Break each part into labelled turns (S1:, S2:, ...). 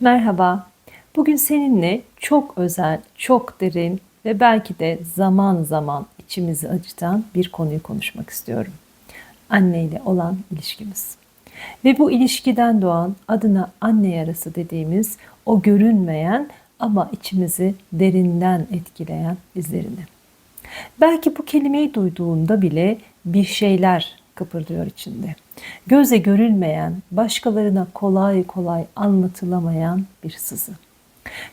S1: Merhaba. Bugün seninle çok özel, çok derin ve belki de zaman zaman içimizi acıtan bir konuyu konuşmak istiyorum. Anne ile olan ilişkimiz. Ve bu ilişkiden doğan adına anne yarası dediğimiz o görünmeyen ama içimizi derinden etkileyen izlerini. Belki bu kelimeyi duyduğunda bile bir şeyler kıpırdıyor içinde. Göze görülmeyen, başkalarına kolay kolay anlatılamayan bir sızı.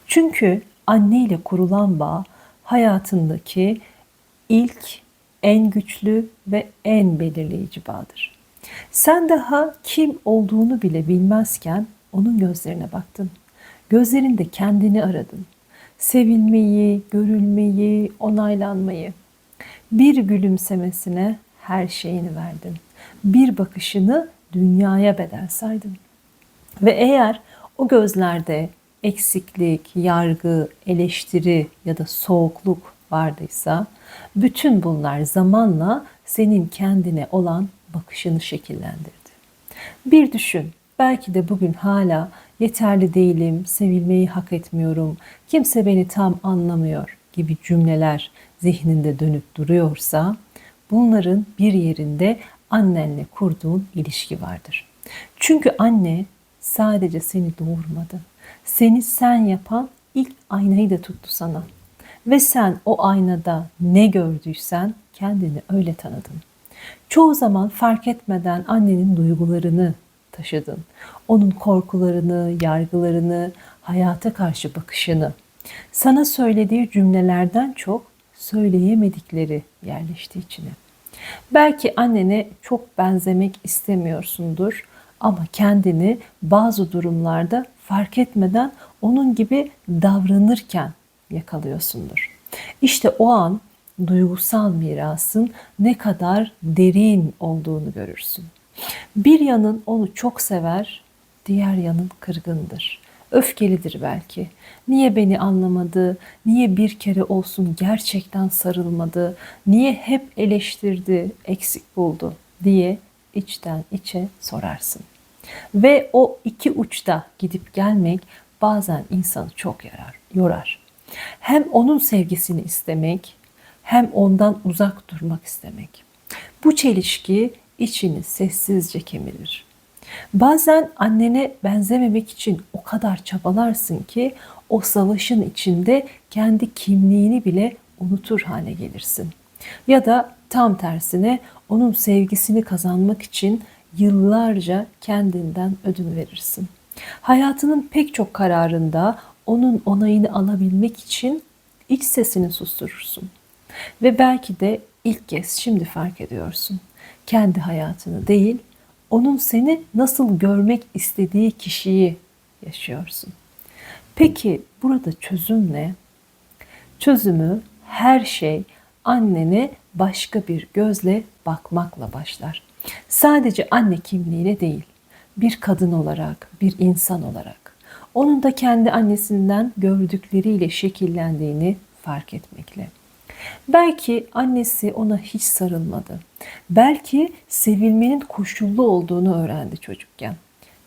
S1: Çünkü anne ile kurulan bağ hayatındaki ilk, en güçlü ve en belirleyici bağdır. Sen daha kim olduğunu bile bilmezken onun gözlerine baktın. Gözlerinde kendini aradın. Sevilmeyi, görülmeyi, onaylanmayı. Bir gülümsemesine her şeyini verdin. Bir bakışını dünyaya bedel saydın. Ve eğer o gözlerde eksiklik, yargı, eleştiri ya da soğukluk vardıysa bütün bunlar zamanla senin kendine olan bakışını şekillendirdi. Bir düşün, belki de bugün hala yeterli değilim, sevilmeyi hak etmiyorum, kimse beni tam anlamıyor gibi cümleler zihninde dönüp duruyorsa bunların bir yerinde annenle kurduğun ilişki vardır. Çünkü anne sadece seni doğurmadı. Seni sen yapan ilk aynayı da tuttu sana. Ve sen o aynada ne gördüysen kendini öyle tanıdın. Çoğu zaman fark etmeden annenin duygularını taşıdın. Onun korkularını, yargılarını, hayata karşı bakışını. Sana söylediği cümlelerden çok söyleyemedikleri yerleşti içine. Belki annene çok benzemek istemiyorsundur ama kendini bazı durumlarda fark etmeden onun gibi davranırken yakalıyorsundur. İşte o an duygusal mirasın ne kadar derin olduğunu görürsün. Bir yanın onu çok sever, diğer yanın kırgındır. Öfkelidir belki. Niye beni anlamadı? Niye bir kere olsun gerçekten sarılmadı? Niye hep eleştirdi, eksik buldu diye içten içe sorarsın. Ve o iki uçta gidip gelmek bazen insanı çok yarar, yorar. Hem onun sevgisini istemek, hem ondan uzak durmak istemek. Bu çelişki içini sessizce kemirir. Bazen annene benzememek için o kadar çabalarsın ki o savaşın içinde kendi kimliğini bile unutur hale gelirsin. Ya da tam tersine onun sevgisini kazanmak için yıllarca kendinden ödün verirsin. Hayatının pek çok kararında onun onayını alabilmek için iç sesini susturursun. Ve belki de ilk kez şimdi fark ediyorsun. Kendi hayatını değil, onun seni nasıl görmek istediği kişiyi yaşıyorsun. Peki burada çözüm ne? Çözümü her şey annene başka bir gözle bakmakla başlar. Sadece anne kimliğiyle değil, bir kadın olarak, bir insan olarak. Onun da kendi annesinden gördükleriyle şekillendiğini fark etmekle. Belki annesi ona hiç sarılmadı. Belki sevilmenin koşullu olduğunu öğrendi çocukken.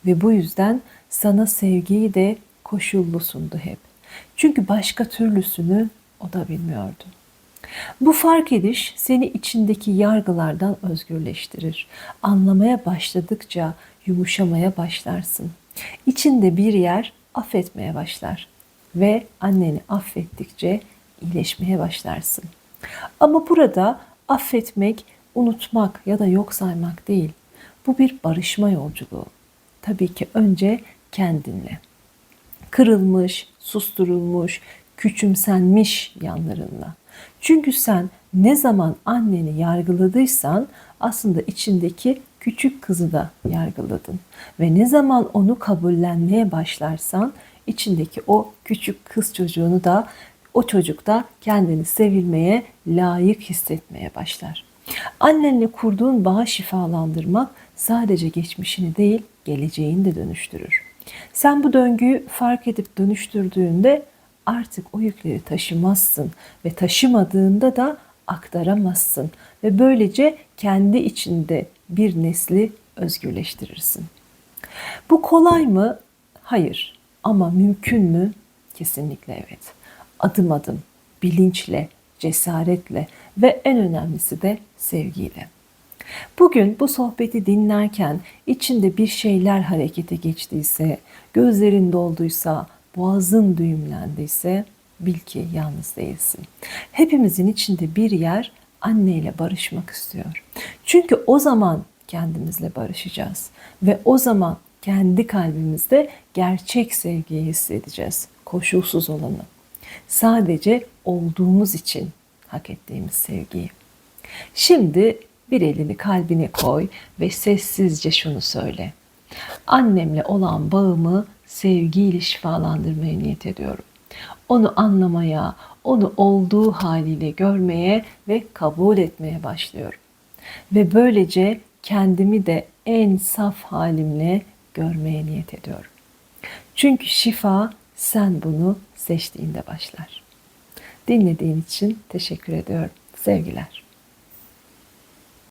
S1: Ve bu yüzden sana sevgiyi de koşullu sundu hep. Çünkü başka türlüsünü o da bilmiyordu. Bu fark ediş seni içindeki yargılardan özgürleştirir. Anlamaya başladıkça yumuşamaya başlarsın. İçinde bir yer affetmeye başlar ve anneni affettikçe iyileşmeye başlarsın. Ama burada affetmek, unutmak ya da yok saymak değil. Bu bir barışma yolculuğu. Tabii ki önce kendinle. Kırılmış, susturulmuş, küçümsenmiş yanlarınla. Çünkü sen ne zaman anneni yargıladıysan aslında içindeki küçük kızı da yargıladın. Ve ne zaman onu kabullenmeye başlarsan içindeki o küçük kız çocuğunu da o çocuk da kendini sevilmeye, layık hissetmeye başlar. Annenle kurduğun bağı şifalandırmak sadece geçmişini değil, geleceğini de dönüştürür. Sen bu döngüyü fark edip dönüştürdüğünde artık o yükleri taşımazsın ve taşımadığında da aktaramazsın ve böylece kendi içinde bir nesli özgürleştirirsin. Bu kolay mı? Hayır. Ama mümkün mü? Kesinlikle evet. Adım adım, bilinçle, cesaretle ve en önemlisi de sevgiyle. Bugün bu sohbeti dinlerken içinde bir şeyler harekete geçtiyse, gözlerin dolduysa, boğazın düğümlendiyse bil ki yalnız değilsin. Hepimizin içinde bir yer anneyle barışmak istiyor. Çünkü o zaman kendimizle barışacağız ve o zaman kendi kalbimizde gerçek sevgiyi hissedeceğiz. Koşulsuz olanı. Sadece olduğumuz için hak ettiğimiz sevgiyi. Şimdi bir elini kalbine koy ve sessizce şunu söyle. Annemle olan bağımı sevgiyle şifalandırmaya niyet ediyorum. Onu anlamaya, onu olduğu haliyle görmeye ve kabul etmeye başlıyorum. Ve böylece kendimi de en saf halimle görmeye niyet ediyorum. Çünkü şifa sen bunu seçtiğinde başlar. Dinlediğin için teşekkür ediyorum. Sevgiler.